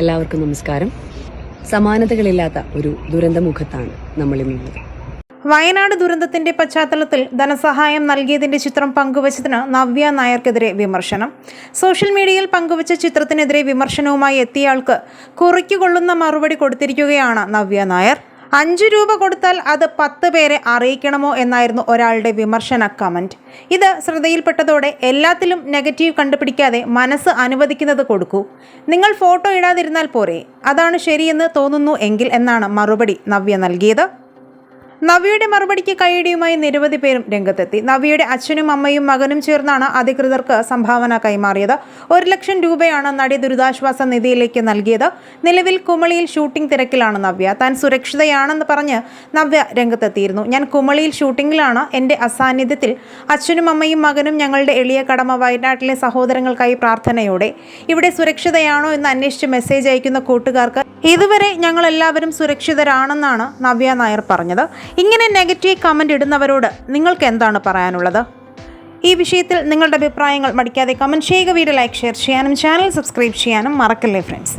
എല്ലാവർക്കും നമസ്കാരം. സമാനതകളില്ലാത്ത ഒരു ദുരന്തമുഖത്താണ് നമ്മൾ ഇന്നുള്ളത് വയനാട് ദുരന്തത്തിന്റെ പശ്ചാത്തലത്തിൽ ധനസഹായം നൽകിയതിന്റെ ചിത്രം പങ്കുവച്ചതിന് നവ്യ നായർക്കെതിരെ വിമർശനം. സോഷ്യൽ മീഡിയയിൽ പങ്കുവച്ച ചിത്രത്തിനെതിരെ വിമർശനവുമായി എത്തിയയാൾക്ക് കുറിക്കുകൊള്ളുന്ന മറുപടി കൊടുത്തിരിക്കുകയാണ് നവ്യ നായർ. അഞ്ചു രൂപ കൊടുത്താൽ അത് പത്ത് പേരെ അറിയിക്കണമോ എന്നായിരുന്നു ഒരാളുടെ വിമർശന കമന്റ് ഇത് ശ്രദ്ധയിൽപ്പെട്ടതോടെ എല്ലാത്തിലും നെഗറ്റീവ് കണ്ടുപിടിക്കാതെ മനസ്സ് അനുവദിക്കുന്നത് കൊടുക്കൂ. നിങ്ങൾ ഫോട്ടോ ഇടാതിരുന്നാൽ പോരെ. അതാണ് ശരിയെന്ന് തോന്നുന്നു എങ്കിൽ എന്നാണ് മറുപടി നവ്യ നൽകിയത്. നവ്യയുടെ മറുപടിക്ക് കൈയടിയുമായി നിരവധി പേരും രംഗത്തെത്തി. നവിയുടെ അച്ഛനും അമ്മയും മകനും ചേർന്നാണ് അധികൃതർക്ക് സംഭാവന കൈമാറിയത്. ഒരു ലക്ഷം രൂപയാണ് നടി ദുരിതാശ്വാസ നിധിയിലേക്ക് നൽകിയത്. നിലവിൽ കുമളിയിൽ ഷൂട്ടിംഗ് തിരക്കിലാണ് നവ്യ. താൻ സുരക്ഷിതയാണെന്ന് പറഞ്ഞ് നവ്യ രംഗത്തെത്തിയിരുന്നു. ഞാൻ കുമളിയിൽ ഷൂട്ടിങ്ങിലാണ് എന്റെ അസാന്നിധ്യത്തിൽ അച്ഛനും അമ്മയും മകനും ഞങ്ങളുടെ എളിയ കടമ വയനാട്ടിലെ സഹോദരങ്ങൾക്കായി പ്രാർത്ഥനയോടെ. ഇവിടെ സുരക്ഷിതയാണോ എന്ന് അന്വേഷിച്ച് മെസ്സേജ് അയക്കുന്ന കൂട്ടുകാർക്ക് ഇതുവരെ ഞങ്ങൾ എല്ലാവരും സുരക്ഷിതരാണെന്നാണ് നവ്യ നായർ പറഞ്ഞത്. ഇങ്ങനെ നെഗറ്റീവ് കമന്റ് ഇടുന്നവരോട് നിങ്ങൾക്ക് എന്താണ് പറയാനുള്ളത്? ഈ വിഷയത്തിൽ നിങ്ങളുടെ അഭിപ്രായങ്ങൾ മടിക്കാതെ കമന്റ് ചെയ്യുക വീഡിയോ ലൈക്ക് ഷെയർ ചെയ്യാനും ചാനൽ സബ്സ്ക്രൈബ് ചെയ്യാനും മറക്കല്ലേ ഫ്രണ്ട്സ്